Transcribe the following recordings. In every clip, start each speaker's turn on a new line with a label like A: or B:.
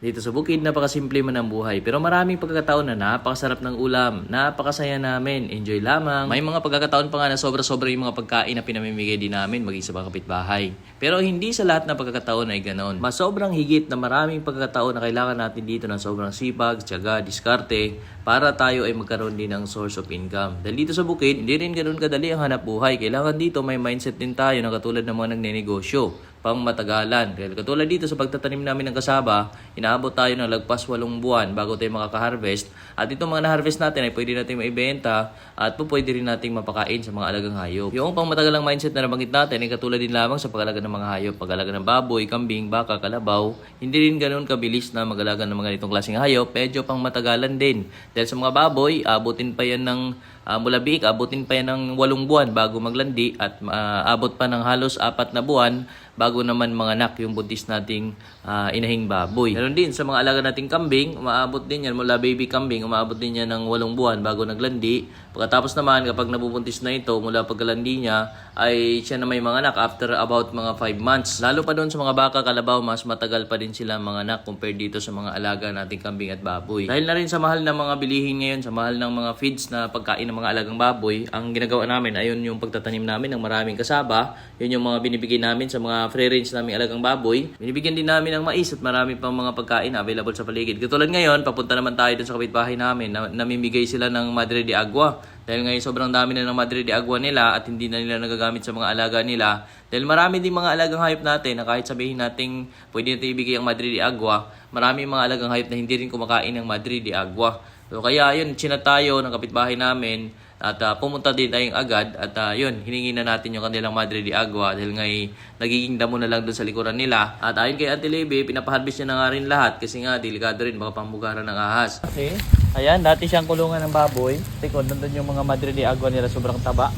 A: Dito sa bukid, napakasimple man ang buhay. Pero maraming pagkakataon na napakasarap ng ulam, napakasaya namin, enjoy lamang. May mga pagkakataon pa nga na sobra-sobra yung mga pagkain na pinamimigay din namin maging sa mga kapitbahay. Pero hindi sa lahat ng pagkakataon ay ganon. Mas sobrang higit na maraming pagkakataon na kailangan natin dito ng sobrang sipag, tiyaga, diskarte para tayo ay magkaroon din ng source of income. Dahil dito sa bukid, hindi rin ganun kadali ang hanap buhay. Kailangan dito may mindset din tayo na katulad ng mga nagnenegosyo pang matagalan. Dahil katulad dito sa pagtatanim namin ng kasaba, inaabot tayo ng lagpas walong buwan bago tayo makaka-harvest. At itong mga na-harvest natin ay pwede natin maibenta at po pwede rin nating mapakain sa mga alagang hayop. Yung pang matagalang mindset na nabanggit natin ay katulad din lamang sa pag-alaga ng mga hayop. Pag-alaga ng baboy, kambing, baka, kalabaw. Hindi rin ganoon kabilis na mag-alaga ng mga ganitong klaseng hayop. Medyo pang matagalan din. Dahil sa mga baboy, abutin pa yan ng uh, mula biik, abutin pa yan ng walong buwan bago maglandi at ah, abot pa ng halos apat na buwan bago naman manganak yung buntis nating ah, inahing baboy. Meron din sa mga alaga nating kambing, umaabot din yan mula baby kambing, umaabot din yan ng walong buwan bago naglandi. Pagkatapos naman kapag nabubuntis na ito mula pagkalandi niya ay siya na may manganak after about mga 5 months. Lalo pa doon sa mga baka kalabaw, mas matagal pa din sila manganak compared dito sa mga alaga nating kambing at baboy. Dahil na rin sa mahal ng mga bilihin ngayon, sa mahal ng mga feeds na pagkain ng mga alagang baboy, ang ginagawa namin ayun yung pagtatanim namin ng maraming kasaba. Yun yung mga binibigay namin sa mga free range namin alagang baboy. Binibigyan din namin ng mais at marami pang mga pagkain available sa paligid. Katulad ngayon, papunta naman tayo sa kapitbahay namin na namimigay sila ng Madre de Agua. Dahil ngayon sobrang dami na ng Madre de Agua nila at hindi na nila nagagamit sa mga alaga nila. Dahil marami din mga alagang hayop natin na kahit sabihin nating pwede natin ibigay ang Madre de Agua, marami mga alagang hayop na hindi rin kumakain ng Madre de Agua. So kaya yun, chinat tayo ng kapitbahay namin at ah, pumunta din tayong agad at ah, yun, hiningi na natin yung kanilang Madre de Agua dahil ngay nagiging damo na lang doon sa likuran nila. At ayon kay Ate Lebe, pinapaharvest niya na nga rin lahat kasi nga delikado rin baka pangbugaran ng ahas. Okay. Ayan, dati siyang kulungan ng baboy. Teko, nandun yung mga Madre de Agua nila sobrang taba.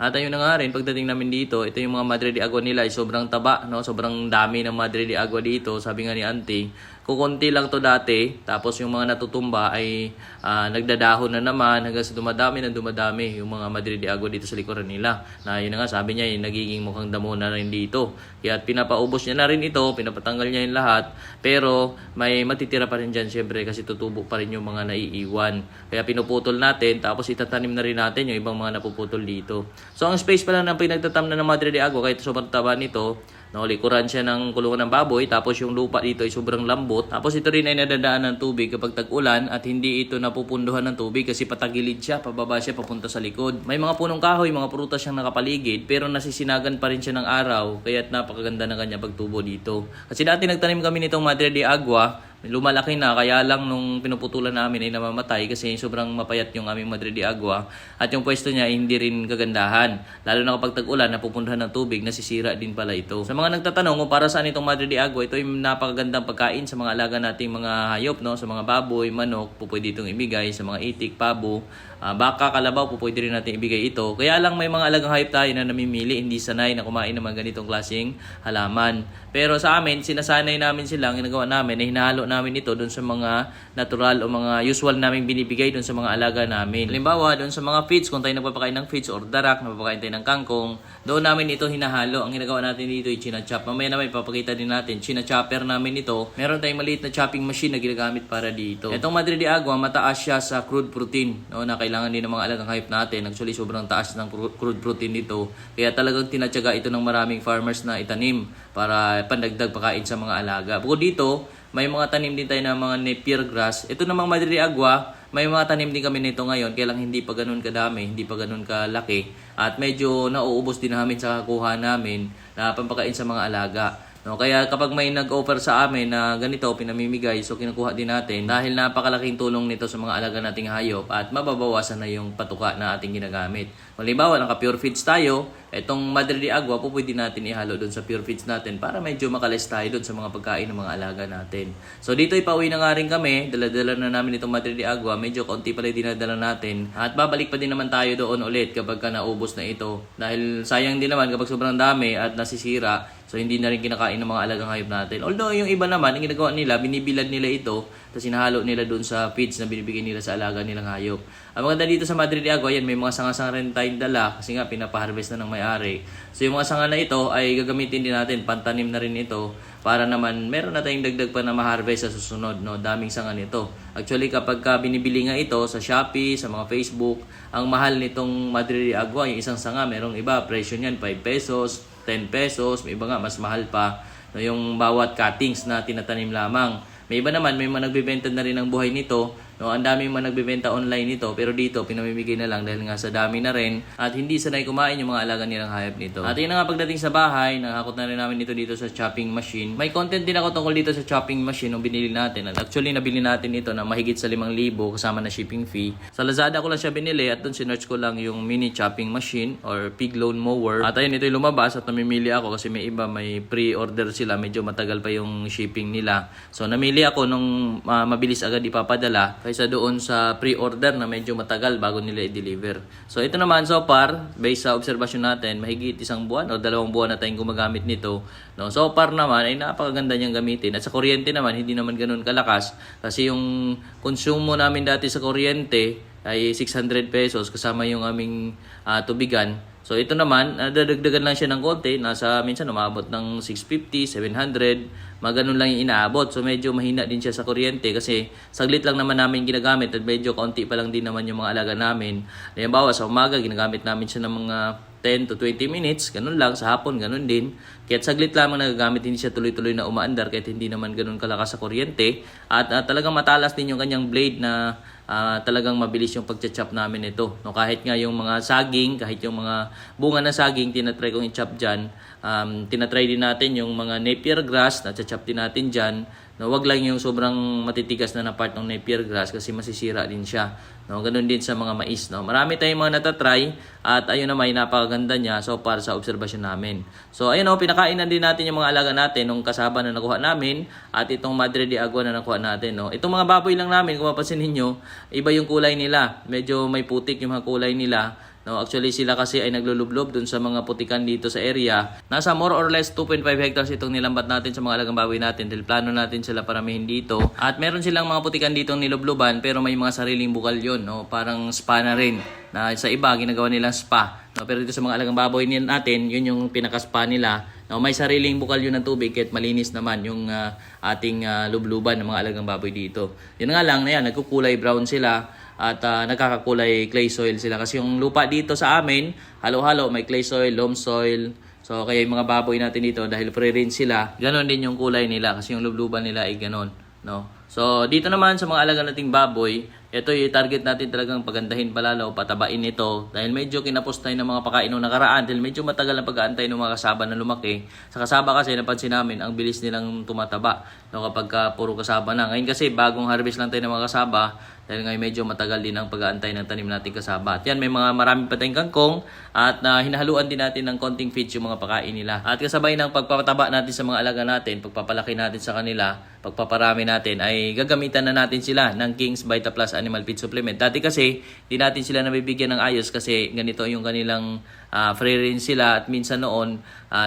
A: At ayun na nga rin, pagdating namin dito, ito yung mga Madre de Agua nila ay sobrang taba, no? Sobrang dami ng Madre de Agua dito, sabi nga ni Auntie. Kukunti lang to dati, tapos yung mga natutumba ay ah, nagdadahon na naman hanggang sa dumadami na dumadami yung mga Madre de Agua dito sa likuran nila. Na yun na nga, sabi niya, yung nagiging mukhang damo na rin dito. Kaya pinapaubos niya na rin ito, pinapatanggal niya yung lahat, pero may matitira pa rin dyan syempre kasi tutubo pa rin yung mga naiiwan. Kaya pinuputol natin, tapos itatanim na rin natin yung ibang mga napuputol dito. So ang space pala ng pinagtatamnan ng Madre de Agua, kahit sobrang taba nito, No, likuran siya ng kulungan ng baboy, tapos yung lupa dito ay sobrang lambot. Tapos ito rin ay nadadaan ng tubig kapag tag-ulan at hindi ito napupunduhan ng tubig kasi patagilid siya, pababa siya papunta sa likod. May mga punong kahoy, mga prutas siyang nakapaligid, pero nasisinagan pa rin siya ng araw, kaya't napakaganda ng kanya pagtubo dito. Kasi dati nagtanim kami nitong Madre de Agua, lumalaki na kaya lang nung pinuputulan namin ay namamatay kasi sobrang mapayat yung aming Madre de Agua. At yung pwesto niya ay hindi rin kagandahan. Lalo na kapag tag-ulan napupuntahan ng tubig nasisira din pala ito. Sa mga nagtatanong kung para saan itong Madre de Agua ito ay napakagandang pagkain sa mga alaga nating mga hayop no? Sa mga baboy manok po pwede itong ibigay. Sa mga itik pabo ah, baka kalabaw po pwede rin natin ibigay ito. Kaya lang may mga alagang hayop tayo na namimili hindi sanay na kumain ng mga ganitong klaseng halaman. Pero sa amin sinasanay namin silang ginagawa namin na hinahalo namin ito doon sa mga natural o mga usual naming binibigay doon sa mga alaga namin. Halimbawa, doon sa mga feeds, kung tayo nagpapakain ng feeds or darak, nagpapakain tayo ng kangkong, doon namin ito hinahalo. Ang ginagawa natin dito ay chinachop. Mamaya naman ipapakita din natin, chinachopper namin ito. Meron tayong maliit na chopping machine na ginagamit para dito. Itong Madre de Agua, mataas siya sa crude protein no, na kailangan din ng mga alagang hayop natin. Actually, sobrang taas ng cru- crude protein nito. Kaya talagang tinatyaga ito ng maraming farmers na itanim para pandagdag pakain sa mga alaga. Bukod dito, may mga tanim din tayo ng mga napier grass. Ito namang Madre Agua, may mga tanim din kami nito ngayon, kaya lang hindi pa ganun kadami, hindi pa ganun kalaki. At medyo nauubos din namin sa kakuha namin na pampakain sa mga alaga. No, kaya kapag may nag-offer sa amin na ganito pinamimigay, so kinukuha din natin dahil napakalaking tulong nito sa mga alaga nating hayop at mababawasan na yung patuka na ating ginagamit. Halimbawa, naka-pure feeds tayo, itong Madre de Agua po pwede natin ihalo doon sa pure feeds natin para medyo makalis tayo doon sa mga pagkain ng mga alaga natin. So dito ipauwi na nga rin kami, dala-dala na namin itong Madre de Agua, medyo kaunti pala dinadala natin at babalik pa din naman tayo doon ulit kapag ka naubos na ito dahil sayang din naman kapag sobrang dami at nasisira So hindi na rin kinakain ng mga alagang hayop natin. Although yung iba naman, ang ginagawa nila, binibilad nila ito, tapos hinahalo nila doon sa feeds na binibigay nila sa alaga nilang hayop. Ang maganda dito sa Madrid de Agua, yan, may mga sanga-sanga rin tayong dala kasi nga pinapaharvest na ng may-ari. So yung mga sanga na ito ay gagamitin din natin, pantanim na rin ito para naman meron na tayong dagdag pa na ma-harvest sa susunod, no? Daming sanga nito. Actually, kapag ka binibili nga ito sa Shopee, sa mga Facebook, ang mahal nitong Madre de Agua, yung isang sanga, merong iba, presyo niyan 5 pesos, 10 pesos, may iba nga mas mahal pa. No, yung bawat cuttings na tinatanim lamang. May iba naman, may mga nagbebenta na rin ng buhay nito. No, ang dami mga nagbebenta online nito, pero dito pinamimigay na lang dahil nga sa dami na rin at hindi sanay kumain yung mga alaga nilang hayop nito. At yun na nga pagdating sa bahay, nakakot na rin namin ito dito sa chopping machine. May content din ako tungkol dito sa chopping machine nung binili natin. At actually, nabili natin ito na mahigit sa 5,000 kasama na shipping fee. Sa Lazada ko lang siya binili at doon sinerch ko lang yung mini chopping machine or pig lawn mower. At ayun, ito yung lumabas at namimili ako kasi may iba may pre-order sila. Medyo matagal pa yung shipping nila. So, namili ako nung ah, mabilis agad ipapadala kaysa doon sa pre-order na medyo matagal bago nila i-deliver. So, ito naman so far, based sa observation natin, mahigit isang buwan o dalawang buwan na tayong gumagamit nito. No? So far naman ay napakaganda niyang gamitin. At sa kuryente naman, hindi naman ganun kalakas kasi yung konsumo namin dati sa kuryente ay 600 pesos kasama yung aming ah, tubigan. So ito naman, nadadagdagan lang siya ng konti. Nasa minsan umabot ng 650, 700. Mga ganun lang yung inaabot. So medyo mahina din siya sa kuryente kasi saglit lang naman namin ginagamit at medyo kaunti pa lang din naman yung mga alaga namin. Halimbawa sa umaga, ginagamit namin siya ng mga 10 to 20 minutes, ganun lang. Sa hapon, ganun din. Kahit saglit lamang nagagamit, hindi siya tuloy-tuloy na umaandar kahit hindi naman ganun kalakas sa kuryente. At ah, talagang matalas din yung kanyang blade na ah, talagang mabilis yung pagcha-chop namin ito. No, kahit nga yung mga saging, kahit yung mga bunga na saging, tinatry kong i-chop dyan. Um, tinatry din natin yung mga napier grass, na-chop din natin dyan. No, wag lang yung sobrang matitigas na na part ng napier grass kasi masisira din siya. No, ganun din sa mga mais, no. Marami tayong mga natatry at ayun na may napakaganda niya so far sa obserbasyon namin. So ayun oh, pinakainan din natin yung mga alaga natin nung kasaba na nakuha namin at itong Madre de Agua na nakuha natin, no. Itong mga baboy lang namin, kung mapapansin niyo, iba yung kulay nila. Medyo may putik yung mga kulay nila. No, actually sila kasi ay naglulublob dun sa mga putikan dito sa area. Nasa more or less 2.5 hectares itong nilambat natin sa mga alagang baboy natin dahil plano natin sila paramihin dito. At meron silang mga putikan dito nilubloban pero may mga sariling bukal yon, no? Parang spa na rin. Na sa iba ginagawa nilang spa. No, pero dito sa mga alagang baboy natin, yun yung pinaka-spa nila. No, may sariling bukal yun ng tubig kahit malinis naman yung ah, ating ah, lubluban ng mga alagang baboy dito. Yun nga lang na yan, nagkukulay brown sila at ah, nagkakakulay clay soil sila. Kasi yung lupa dito sa amin halo-halo may clay soil, loam soil. So kaya yung mga baboy natin dito dahil free range sila ganon din yung kulay nila. Kasi yung lubluban nila ay ganon no so dito naman sa mga alaga nating baboy ito yung target natin talagang pagandahin palalo patabain ito dahil medyo kinapos tayo ng mga pakain nung nakaraan dahil medyo matagal ang pag-aantay ng mga kasaba na lumaki sa kasaba kasi napansin namin ang bilis nilang tumataba no, kapag ka puro kasaba na ngayon kasi bagong harvest lang tayo ng mga kasaba dahil ngayon medyo matagal din ang pag-aantay ng tanim nating kasaba. At yan, may mga marami pa tayong kangkong at na hinahaluan din natin ng konting feeds yung mga pakain nila. At kasabay ng pagpapataba natin sa mga alaga natin, pagpapalaki natin sa kanila, pagpaparami natin, ay gagamitan na natin sila ng King's Vita Plus Animal Feed Supplement. Dati kasi, di natin sila nabibigyan ng ayos kasi ganito yung kanilang ah, free range sila at minsan noon,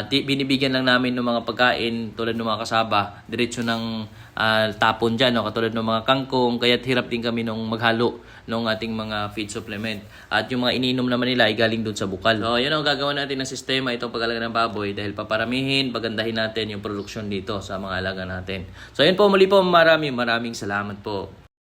A: di- binibigyan lang namin ng mga pagkain tulad ng mga kasaba, diretso ng ah, tapon dyan, no? katulad ng mga kangkong, kaya't hirap din kami nung maghalo ng ating mga feed supplement. At yung mga iniinom naman nila ay galing dun sa bukal. So, yun ang gagawin natin ng sistema itong pag-alaga ng baboy dahil paparamihin, pagandahin natin yung produksyon dito sa mga alaga natin. So, yun po, muli po, maraming maraming salamat po.